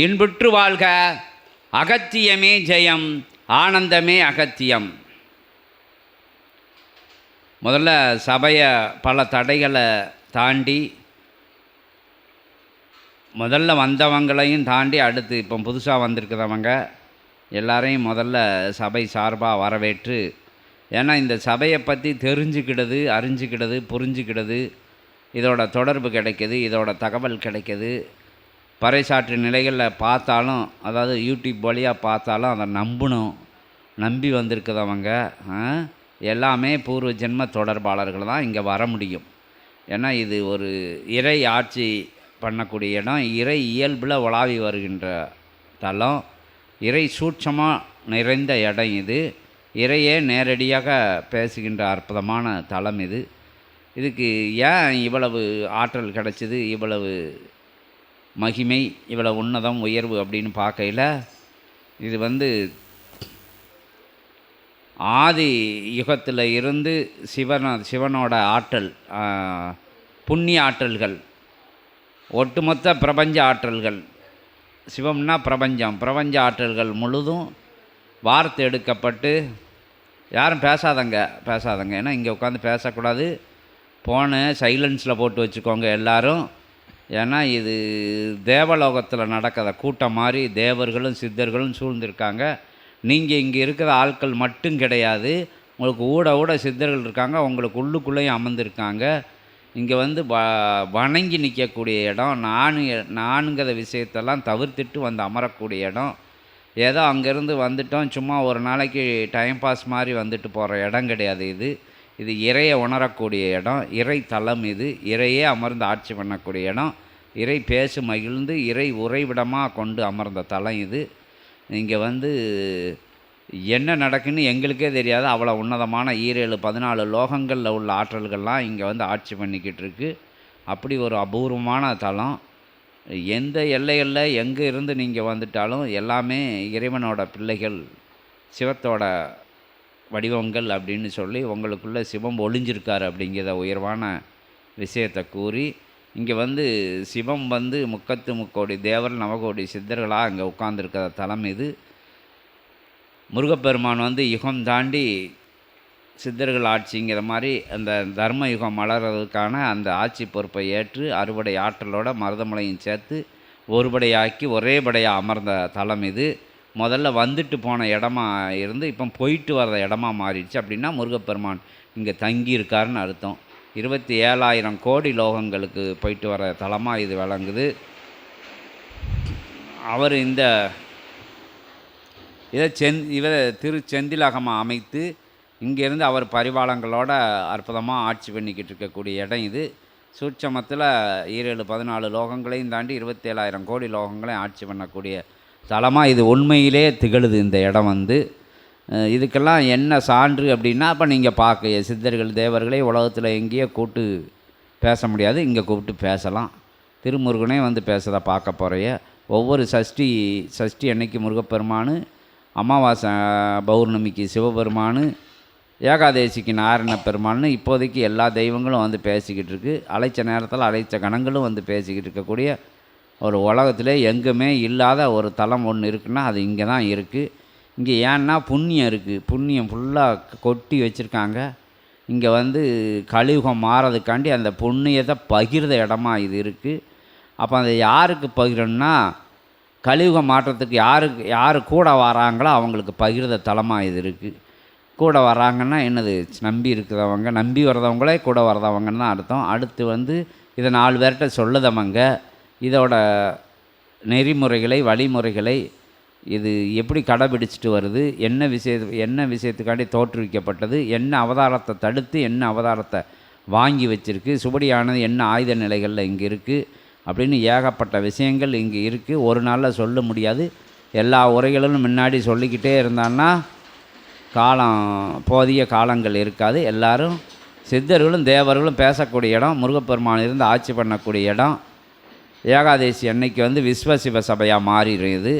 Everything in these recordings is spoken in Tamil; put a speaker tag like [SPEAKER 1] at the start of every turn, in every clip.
[SPEAKER 1] இன்புற்று வாழ்க. அகத்தியமே ஜெயம் ஆனந்தமே அகத்தியம். முதல்ல சபையை பல தடைகளை தாண்டி முதல்ல வந்தவங்களையும் தாண்டி அடுத்து இப்போ புதுசாக வந்திருக்கிறவங்க எல்லாரையும் முதல்ல சபை சார்பாக வரவேற்று ஏன்னா இந்த சபையை பற்றி தெரிஞ்சுக்கிடுது அறிஞ்சிக்கிடுது புரிஞ்சுக்கிடுது. இதோட தொடர்பு கிடைக்கிது இதோட தகவல் கிடைக்கிது. பறைசாற்று நிலைகளில் பார்த்தாலும் அதாவது யூடியூப் வழியாக பார்த்தாலும் அதை நம்பணும். நம்பி வந்திருக்கிறவங்க எல்லாமே பூர்வ ஜென்ம தொடர்பாளர்கள் தான் இங்கே வர முடியும். ஏன்னா இது ஒரு இறை ஆட்சி பண்ணக்கூடிய இடம். இறை இயல்பில் உலாவி வருகின்ற தலம் இறை சூட்சமாக நிறைந்த இடம் இது. இறையே நேரடியாக பேசுகின்ற அற்புதமான தலம் இது. இதுக்கு ஏன் இவ்வளவு ஆற்றல் கிடைச்சிது? இவ்வளவு மகிமை இவ்வளோ உன்னதம் உயர்வு அப்படின்னு பார்க்கையில் இது வந்து ஆதி யுகத்தில் இருந்து சிவன சிவனோட ஆற்றல் புண்ணிய ஆற்றல்கள் ஒட்டுமொத்த பிரபஞ்ச ஆற்றல்கள். சிவம்னா பிரபஞ்சம் பிரபஞ்ச ஆற்றல்கள் முழுதும் வார்த்தை எடுக்கப்பட்டு யாரும் பேசாதங்க பேசாதங்க. ஏன்னா இங்கே உட்காந்து பேசக்கூடாது. ஃபோனை சைலன்ஸில் போட்டு வச்சுக்கோங்க எல்லாரும். ஏன்னா இது தேவலோகத்தில் நடக்கிற கூட்டம் மாதிரி தேவர்களும் சித்தர்களும் சூழ்ந்திருக்காங்க. நீங்கள் இங்கே இருக்கிற ஆட்கள் மட்டும் கிடையாது. உங்களுக்கு ஊட ஊட சித்தர்கள் இருக்காங்க. உங்களுக்கு உள்ளுக்குள்ளேயும் அமர்ந்திருக்காங்க. இங்கே வந்து வ வணங்கி நிற்கக்கூடிய இடம். நான் நானுங்கிற விஷயத்தெல்லாம் தவிர்த்துட்டு வந்து அமரக்கூடிய இடம். ஏதோ அங்கேருந்து வந்துட்டோம். சும்மா ஒரு நாளைக்கு டைம் பாஸ் மாதிரி வந்துட்டு போகிற இடம் கிடையாது இது. இது இறையை உணரக்கூடிய இடம் இறை தலம் இது. இறையே அமர்ந்து ஆட்சி பண்ணக்கூடிய இடம். இறை பேசு மகிழ்ந்து இறை உறைவிடமாக கொண்டு அமர்ந்த தலம் இது. இங்கே வந்து என்ன நடக்குன்னு எங்களுக்கே தெரியாது. அவ்வளோ உன்னதமான ஈரேழு பதினாலு லோகங்களில் உள்ள ஆற்றல்கள்லாம் இங்கே வந்து ஆட்சி பண்ணிக்கிட்டு இருக்கு. அப்படி ஒரு அபூர்வமான தலம். எந்த எல்லைகளில் எங்கே இருந்து நீங்கள் வந்துட்டாலும் எல்லாமே இறைவனோட பிள்ளைகள் சிவத்தோட வடிவங்கள் அப்படின்னு சொல்லி உங்களுக்குள்ளே சிவம் ஒளிஞ்சிருக்கார் அப்படிங்கிற உயர்வான விஷயத்தை கூறி இங்கே வந்து சிவம் வந்து முக்கத்து முக்கோடி தேவர் நவகோடி சித்தர்களாக அங்கே உட்கார்ந்துருக்கிற தலம் இது. முருகப்பெருமான் வந்து யுகம் தாண்டி சித்தர்கள் ஆட்சிங்கிற மாதிரி அந்த தர்ம யுகம் மலர்றதுக்கான அந்த ஆட்சி பொறுப்பை ஏற்று அறுபடை ஆற்றலோட மருதமலையும் சேர்த்து ஒருபடையாக்கி ஒரே படையாக அமர்ந்த தலம் இது. முதல்ல வந்துட்டு போன இடமா இருந்து இப்போ போயிட்டு வர்ற இடமா மாறிடுச்சு. அப்படின்னா முருகப்பெருமான் இங்கே தங்கி இருக்காருன்னு அர்த்தம். இருபத்தி ஏழாயிரம் கோடி லோகங்களுக்கு போயிட்டு வர தலமாக இது விளங்குது. அவர் இந்த இதை செந் இவர் திரு செந்திலகமாக அமைத்து இங்கேருந்து அவர் பரிவாளங்களோட அற்புதமாக ஆட்சி பண்ணிக்கிட்டு இருக்கக்கூடிய இடம் இது. சூட்சமத்தில் ஈரேழு பதினாலு லோகங்களையும் தாண்டி இருபத்தேழாயிரம் கோடி லோகங்களையும் ஆட்சி பண்ணக்கூடிய தலமாக இது உண்மையிலே திகழுது இந்த இடம் வந்து. இதுக்கெல்லாம் என்ன சான்று அப்படின்னா அப்போ நீங்கள் பார்க்க சித்தர்கள் தேவர்களே உலகத்தில் எங்கேயோ கூட்டு பேச முடியாது. இங்கே கூப்பிட்டு பேசலாம். திருமுருகனே வந்து பேசுகிறத பார்க்க போகிறைய ஒவ்வொரு சஷ்டி சஷ்டி அன்னைக்கு முருகப்பெருமானு அமாவாசை பௌர்ணமிக்கு சிவபெருமானு ஏகாதேசிக்கு நாராயண பெருமாள்னு இப்போதைக்கு எல்லா தெய்வங்களும் வந்து பேசிக்கிட்டு இருக்கு. அழைச்ச நேரத்தில் அழைச்ச கணங்களும் வந்து பேசிக்கிட்டு இருக்கக்கூடிய ஒரு உலகத்தில் எங்குமே இல்லாத ஒரு தலம் ஒன்று இருக்குன்னா அது இங்கே தான் இருக்குது இங்கே ஏன்னா புண்ணியம் இருக்குது புண்ணியம் ஃபுல்லாக கொட்டி வச்சுருக்காங்க. இங்கே வந்து கலியுகம் மாறதுக்காண்டி அந்த புண்ணியத்தை பகிர்ந்த இடமா இது இருக்குது அப்போ அதை யாருக்கு பகிரணும்னா கலியுகம் மாற்றத்துக்கு யாருக்கு யார் கூட வராங்களோ அவங்களுக்கு பகிர்ந்த தலமாக இது இருக்குது கூட வராங்கன்னா என்னது நம்பி இருக்கிறவங்க நம்பி வர்றவங்களே கூட வர்றவங்கன்னு தான் அர்த்தம். அடுத்து வந்து இதை நாலு பேர்கிட்ட சொல்லுதவங்க இதோட நெறிமுறைகளை வழிமுறைகளை இது எப்படி கடைபிடிச்சிட்டு வருது? என்ன விஷய என்ன விஷயத்துக்காண்டி தோற்றுவிக்கப்பட்டது? என்ன அவதாரத்தை தடுத்து என்ன அவதாரத்தை வாங்கி வச்சிருக்கு? சுபடியானது என்ன ஆயுத நிலைகளில் இங்கே இருக்குது அப்படின்னு ஏகப்பட்ட விஷயங்கள் இங்கே இருக்குது ஒரு நாளில் சொல்ல முடியாது. எல்லா உரைகளிலும் முன்னாடி சொல்லிக்கிட்டே இருந்தான்னா காலம் போதிய காலங்கள் இருக்காது. எல்லாரும் சித்தர்களும் தேவர்களும் பேசக்கூடிய இடம் முருகப்பெருமான் இருந்து ஆட்சி பண்ணக்கூடிய இடம். ஏகாதேசி அன்னைக்கு வந்து விஸ்வ சிவ சபையாக மாறிடும் இது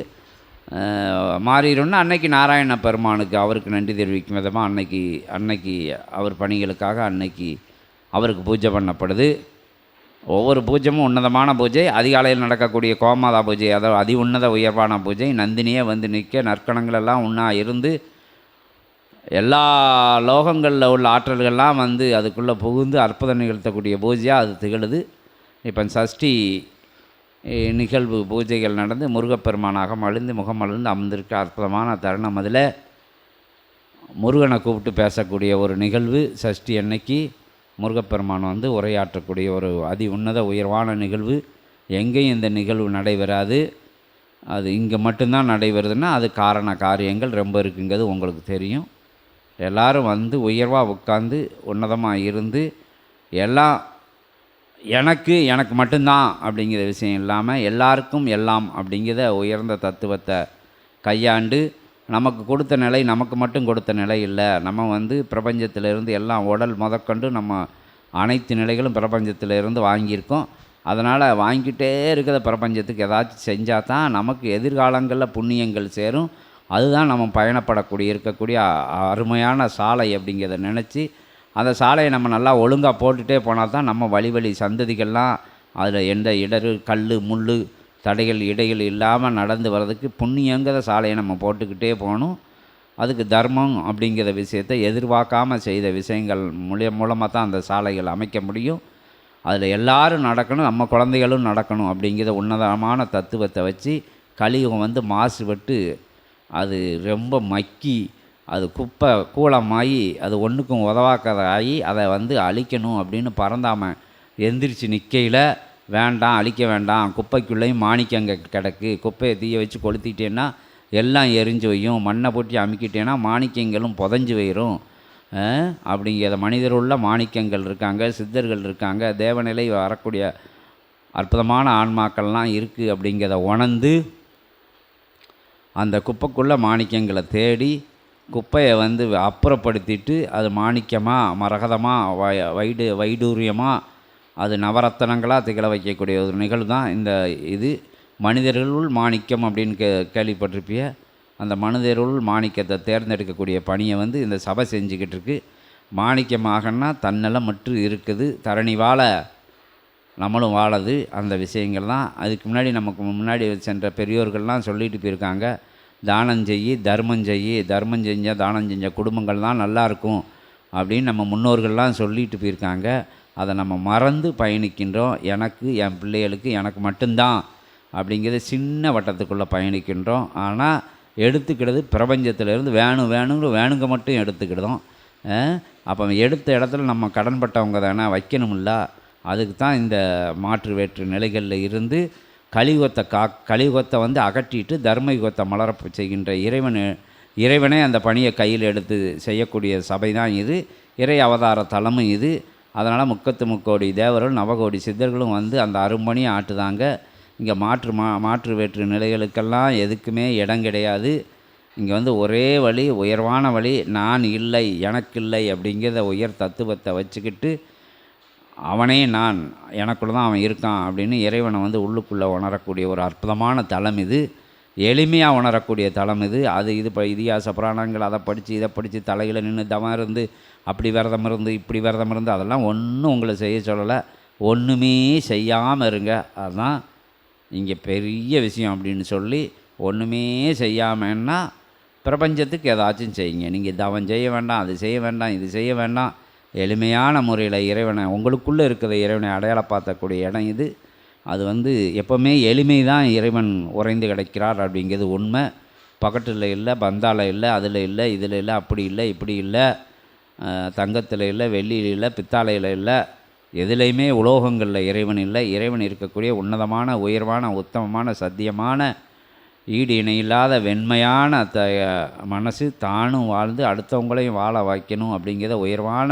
[SPEAKER 1] மாறிடும்னா அன்னைக்கு நாராயண பெருமானுக்கு அவருக்கு நன்றி தெரிவிக்கும் விதமாக அன்னைக்கு அன்னைக்கு அவர் பணிகளுக்காக அன்னைக்கு அவருக்கு பூஜை பண்ணப்படுது. ஒவ்வொரு பூஜையும் உன்னதமான பூஜை அதிகாலையில் நடக்கக்கூடிய கோமாதா பூஜை அதாவது அதி உன்னத உயர்வான பூஜை நந்தினியே வந்து நிற்க நற்கணங்களெல்லாம் ஒன்றா இருந்து எல்லா லோகங்களில் உள்ள ஆற்றல்கள்லாம் வந்து அதுக்குள்ளே புகுந்து அற்புதம் நிகழ்த்தக்கூடிய பூஜையாக அது திகழுது. இப்போ சஷ்டி நிகழ்வு பூஜைகள் நடந்து முருகப்பெருமானாக முகம் அழுந்து அமர்ந்திருக்க அற்புதமான தருணம் அதில். முருகனை கூப்பிட்டு பேசக்கூடிய ஒரு நிகழ்வு சஷ்டி அன்னைக்கு முருகப்பெருமான் வந்து உரையாற்றக்கூடிய ஒரு அதி உன்னத உயர்வான நிகழ்வு. எங்கேயும் இந்த நிகழ்வு நடைபெறாது. அது இங்கே மட்டும்தான் நடைபெறுதுன்னா அது காரண காரியங்கள் ரொம்ப இருக்குங்கிறது உங்களுக்கு தெரியும். எல்லோரும் வந்து உயர்வாக உட்காந்து உன்னதமாக இருந்து எல்லாம் எனக்கு எனக்கு மட்டும்தான் அப்படிங்கிற விஷயம் இல்லாமல் எல்லாருக்கும் எல்லாம் அப்படிங்கிற உயர்ந்த தத்துவத்தை கையாண்டு நமக்கு கொடுத்த நிலை நமக்கு மட்டும் கொடுத்த நிலை இல்லை. நம்ம வந்து பிரபஞ்சத்திலிருந்து எல்லாம் உடல் முதற்கொண்டு நம்ம அனைத்து நிலைகளும் பிரபஞ்சத்திலிருந்து வாங்கியிருக்கோம். அதனால் வாங்கிட்டே இருக்கிற பிரபஞ்சத்துக்கு ஏதாச்சும் செஞ்சால் தான் நமக்கு எதிர்காலங்களில் புண்ணியங்கள் சேரும். அதுதான் நம்ம பயணப்படக்கூடிய இருக்கக்கூடிய அருமையான சாலை அப்படிங்கிறத நினச்சி அந்த சாலையை நம்ம நல்லா ஒழுங்காக போட்டுகிட்டே போனால் தான் நம்ம வழி வழி சந்ததிகள்லாம் அதில் எந்த இடரு கல் முள் தடைகள் இடைகள் இல்லாமல் நடந்து வர்றதுக்கு புண்ணியங்கிற சாலையை நம்ம போட்டுக்கிட்டே போகணும். அதுக்கு தர்மம் அப்படிங்கிற விஷயத்தை எதிர்பார்க்காமல் செய்த விஷயங்கள் மூலிய மூலமாக தான் அந்த சாலைகள் அமைக்க முடியும். அதில் எல்லாரும் நடக்கணும் நம்ம குழந்தைகளும் நடக்கணும் அப்படிங்கிற உன்னதமான தத்துவத்தை வச்சு கலியுகம் வந்து மாசுபட்டு அது ரொம்ப மக்கி அது குப்பை கூலமாகி அது ஒன்றுக்கும் உதவாக்கதாகி அதை வந்து அழிக்கணும் அப்படின்னு பறந்தாமல் எந்திரிச்சு நிற்கையில் வேண்டாம் அழிக்க வேண்டாம் குப்பைக்குள்ளேயும் மாணிக்கங்க கிடக்கு. குப்பையை தீய வச்சு கொளுத்திட்டேன்னா எல்லாம் எரிஞ்சு வையும். மண்ணை போட்டி அமுக்கிட்டேன்னா மாணிக்கங்களும் புதஞ்சு போயிடும் அப்படிங்கிற மனிதர் உள்ள மாணிக்கங்கள் இருக்காங்க சித்தர்கள் இருக்காங்க. தேவநிலை வரக்கூடிய அற்புதமான ஆன்மாக்கள்லாம் இருக்குது அப்படிங்கிறத உணர்ந்து அந்த குப்பைக்குள்ளே மாணிக்கங்களை தேடி குப்பையை வந்து அப்புறப்படுத்திட்டு அது மாணிக்கமாக மரகதமாக வை வைடு வைடூரியமாக அது நவரத்தனங்களாக திகழ வைக்கக்கூடிய ஒரு நிகழ்வு தான் இந்த இது. மனிதர்களுள் மாணிக்கம் அப்படின்னு கே கேள்விப்பட்டிருப்பிய அந்த மனிதருள் மாணிக்கத்தை தேர்ந்தெடுக்கக்கூடிய பணியை வந்து இந்த சபை செஞ்சுக்கிட்டு இருக்கு மாணிக்கமாகன்னா தன்னலம் மட்டும் இருக்குது தரணி வாழ நம்மளும் வாழது அந்த விஷயங்கள் தான் அதுக்கு முன்னாடி நமக்கு முன்னாடி சென்ற பெரியோர்கள்லாம் சொல்லிட்டு போயிருக்காங்க. தானம் செய் தர்மம் செய்யி தர்மம் செஞ்சால் தானம் செஞ்ச குடும்பங்கள்லாம் நல்லாயிருக்கும் நல்லா இருக்கும் அப்படின்னு நம்ம முன்னோர்கள்லாம் சொல்லிட்டு போயிருக்காங்க. அதை நம்ம மறந்து பயணிக்கின்றோம். எனக்கு என் பிள்ளைகளுக்கு எனக்கு மட்டும்தான் அப்படிங்கிறது சின்ன வட்டத்துக்குள்ளே பயணிக்கின்றோம். ஆனால் எடுத்துக்கிறது பிரபஞ்சத்திலேருந்து வேணும் வேணுங்கிற வேணுங்க மட்டும் எடுத்துக்கிடுதோம். அப்போ எடுத்த இடத்துல நம்ம கடன்பட்டவங்க தானே வைக்கணும்ல அதுக்கு தான் இந்த மாற்று வேற்று நிலைகளில் இருந்து கலியுகத்தை கா கலியுகத்தை வந்து அகற்றிட்டு தர்மயுகத்தை மலரப்பு செய்கின்ற இறைவன் இறைவனே அந்த பணியை கையில் எடுத்து செய்யக்கூடிய சபை தான் இது. இறை அவதார தலமும் இது. அதனால் முக்கத்து முக்கோடி தேவர்கள் நவகோடி சித்தர்களும் வந்து அந்த அரும்பணியை ஆட்டுதாங்க. இங்கே மாற்று மா மாற்று வேற்று நிலைகளுக்கெல்லாம் எதுக்குமே இடம் கிடையாது. இங்கே வந்து ஒரே வழி உயர்வான வழி நான் இல்லை எனக்கு இல்லை அப்படிங்கிற உயர் தத்துவத்தை வச்சுக்கிட்டு அவனே நான் எனக்குள்ள தான் அவன் இருக்கான் அப்படின்னு இறைவனை வந்து உள்ளுக்குள்ளே உணரக்கூடிய ஒரு அற்புதமான தலம் இது. எளிமையாக உணரக்கூடிய தலம் இது. அது இது இப்போ இதிகாச புராணங்கள் அதை படித்து இதை படித்து தலையில் நின்று தவம் இருந்து அப்படி விரதம் இருந்து இப்படி விரதம் இருந்து அதெல்லாம் ஒன்றும் உங்களை செய்ய சொல்லலை. ஒன்றுமே செய்யாமல் இருங்க. அதுதான் இங்கே பெரிய விஷயம் அப்படின்னு சொல்லி ஒன்றுமே செய்யாமன்னா பிரபஞ்சத்துக்கு ஏதாச்சும் செய்யுங்க. நீங்கள் தவம் செய்ய வேண்டாம் அது செய்ய வேண்டாம் இது செய்ய வேண்டாம் எளிமையான முறையில் இறைவனை உங்களுக்குள்ளே இருக்கிற இறைவனை அடையாளப்படுத்தக்கூடிய இடம் இது. அது வந்து எப்போவுமே எளிமை தான் இறைவன் உறைந்து கிடைக்கிறார் அப்படிங்கிறது உண்மை. பக்கத்தில் இல்லை பந்தால இல்லை அதில் இல்லை இதில் இல்லை அப்படி இல்லை இப்படி இல்லை தங்கத்தில் இல்லை வெள்ளியில் இல்லை பித்தாலையில் இல்லை எதுலேயுமே உலோகங்களில் இறைவன் இல்லை. இறைவன் இருக்கக்கூடிய உன்னதமான உயர்வான உத்தமமான சத்தியமான ஈடு இணையில்லாத வெண்மையான த மனசு தானும் வாழ்ந்து அடுத்தவங்களையும் வாழ வைக்கணும் அப்படிங்கிற உயர்வான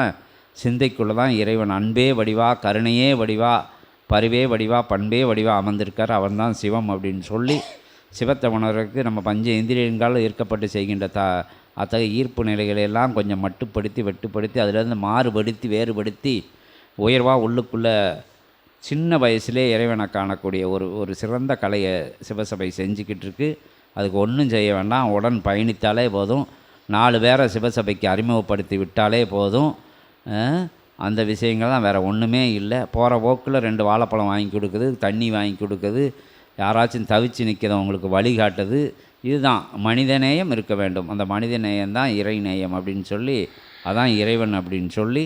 [SPEAKER 1] சிந்தைக்குள்ளே தான் இறைவன். அன்பே வடிவா கருணையே வடிவா பருவே வடிவா பண்பே வடிவா அமர்ந்திருக்கார். அவன்தான் சிவம் அப்படின்னு சொல்லி சிவத்தை உணர்வதற்கு நம்ம பஞ்ச இந்திரியங்களால் ஈர்க்கப்பட்டு செய்கின்ற த அத்தகைய ஈர்ப்பு நிலைகளை எல்லாம் கொஞ்சம் மட்டுப்படுத்தி வெட்டுப்படுத்தி அதிலிருந்து மாறுபடுத்தி வேறுபடுத்தி உயர்வாக உள்ளுக்குள்ளே சின்ன வயசுலே இறைவனை காணக்கூடிய ஒரு ஒரு சிறந்த கலையை சிவசபை செஞ்சுக்கிட்டு இருக்கு. அதுக்கு ஒன்றும் செய்ய வேண்டாம். உடன் பயணித்தாலே போதும். நாலு பேரை சிவசபைக்கு அறிமுகப்படுத்தி விட்டாலே போதும். அந்த விஷயங்கள் தான் வேறு ஒன்றுமே இல்லை. போகிற போக்கில் ரெண்டு வாழைப்பழம் வாங்கி கொடுக்குது தண்ணி வாங்கி கொடுக்குது யாராச்சும் தவிச்சு நிற்கிறவங்களுக்கு வழிகாட்டுது இதுதான் மனிதநேயம் இருக்க வேண்டும். அந்த மனிதநேயம் தான் இறைநேயம் அப்படின்னு சொல்லி அதான் இறைவன் அப்படின்னு சொல்லி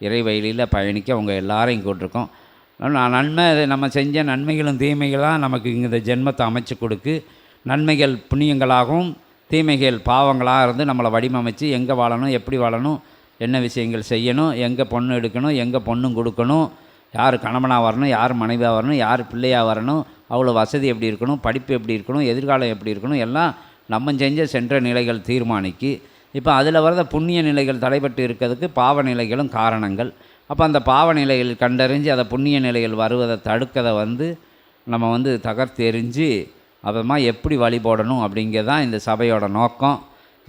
[SPEAKER 1] இறை வயலியில் பயணிக்க அவங்க எல்லாரையும் கூட்டிருக்கோம். நான் நன்மை நம்ம செஞ்ச நன்மைகளும் தீமைகளாக நமக்கு இங்கே இந்த ஜென்மத்தை அமைச்சு கொடுக்கு. நன்மைகள் புண்ணியங்களாகவும் தீமைகள் பாவங்களாக இருந்து நம்மளை வடிவமைச்சு எங்கே வாழணும் எப்படி வாழணும் என்ன விஷயங்கள் செய்யணும் எங்கே பொண்ணு எடுக்கணும் எங்கே பொண்ணும் கொடுக்கணும் யார் கணவனாக வரணும் யார் மனைவியாக வரணும் யார் பிள்ளையாக வரணும் அவ்வளோ வசதி எப்படி இருக்கணும் படிப்பு எப்படி இருக்கணும் எதிர்காலம் எப்படி இருக்கணும் எல்லாம் நம்ம செஞ்ச சென்ற நிலைகள் தீர்மானிக்கு. இப்போ அதில் வரத புண்ணிய நிலைகள் தடைபட்டு இருக்கிறதுக்கு பாவ நிலைகளும் காரணங்கள். அப்போ அந்த பாவ நிலைகள் கண்டறிஞ்சு அதை புண்ணிய நிலைகள் வருவதை தடுக்கதை வந்து நம்ம வந்து தகர்த்தெறிஞ்சு அப்புறமா எப்படி வழிபடணும் அப்படிங்கிறதான் அப்படிங்கிறது தான் இந்த சபையோட நோக்கம்.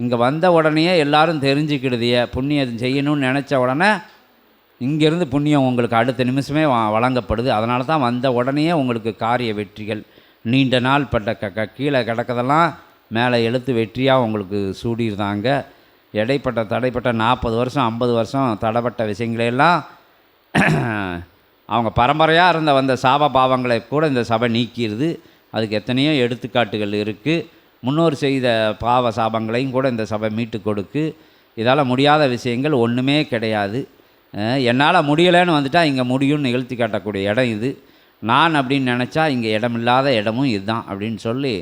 [SPEAKER 1] இங்கே வந்த உடனேயே எல்லாரும் தெரிஞ்சுக்கிடுதிய புண்ணியம் செய்யணும்னு நினச்ச உடனே இங்கேருந்து புண்ணியம் உங்களுக்கு அடுத்த நிமிஷமே வ வழங்கப்படுது. அதனால தான் வந்த உடனேயே உங்களுக்கு காரிய வெற்றிகள் நீண்ட நாள் பட்ட க க கீழே கிடக்கதெல்லாம் மேலே எழுத்து வெற்றியாக உங்களுக்கு சூடியிருந்தாங்க இடைப்பட்ட தடைப்பட்ட நாற்பது வருஷம் ஐம்பது வருஷம் தடைப்பட்ட விஷயங்களையெல்லாம் அவங்க பரம்பரையாக இருந்த வந்த சாப பாவங்களை கூட இந்த சபை நீக்கிடுது அதுக்கு எத்தனையோ எடுத்துக்காட்டுகள் இருக்குது முன்னோர் செய்த பாவ சாபங்களையும் கூட இந்த சபை மீட்டு கொடுக்கு. இதால் முடியாத விஷயங்கள் ஒன்றுமே கிடையாது. என்னால் முடியலைன்னு வந்துட்டால் இங்கே முடியும்னு நிகழ்த்தி காட்டக்கூடிய இடம் இது. நான் அப்படின்னு நினச்சா இங்கே இடமில்லாத இடமும் இதுதான் அப்படின்னு சொல்லி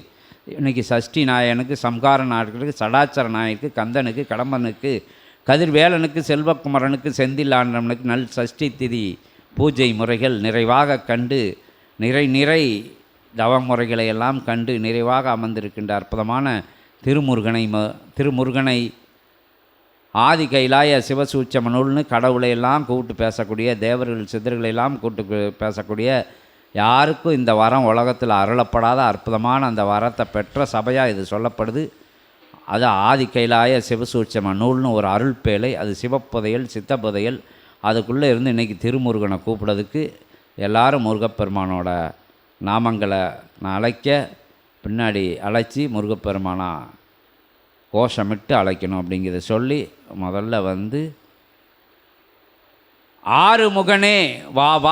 [SPEAKER 1] இன்றைக்கி சஷ்டி நாயனுக்கு சம்கார நாயகனுக்கு சடாச்சர நாயனுக்கு கந்தனுக்கு கடம்பனுக்கு கதிர்வேலனுக்கு செல்வக்குமரனுக்கு செந்திலாண்டவனுக்கு நல் சஷ்டி திதி பூஜை முறைகள் நிறைவாக கண்டு நிறை நிறை தவமுறைகளை எல்லாம் கண்டு நிறைவாக அமர்ந்திருக்கின்ற அற்புதமான திருமுருகனை ம திருமுருகனை ஆதி கைலாய சிவசூச்சம நூல்னு கடவுளையெல்லாம் கூப்பிட்டு பேசக்கூடிய தேவர்கள் சித்தர்களையெல்லாம் கூப்பிட்டு பேசக்கூடிய யாருக்கும் இந்த வரம் உலகத்தில் அருளப்படாத அற்புதமான அந்த வரத்தை பெற்ற சபையாக இது சொல்லப்படுது. அது ஆதி கைலாய சிவசூட்சம நூல்னு ஒரு அருள் பேழை அது சிவப்புதையல் சித்தப்புதையல் அதுக்குள்ளே இருந்து இன்றைக்கி திருமுருகனை கூப்பிடுறதுக்கு எல்லாரும் முருகப்பெருமானோட நாமங்களை நான் அழைக்க பின்னாடி அழைச்சி முருகப்பெருமானா கோஷமிட்டு அழைக்கணும் அப்படிங்கிறத சொல்லி முதல்ல வந்து ஆறு முகனே வா வா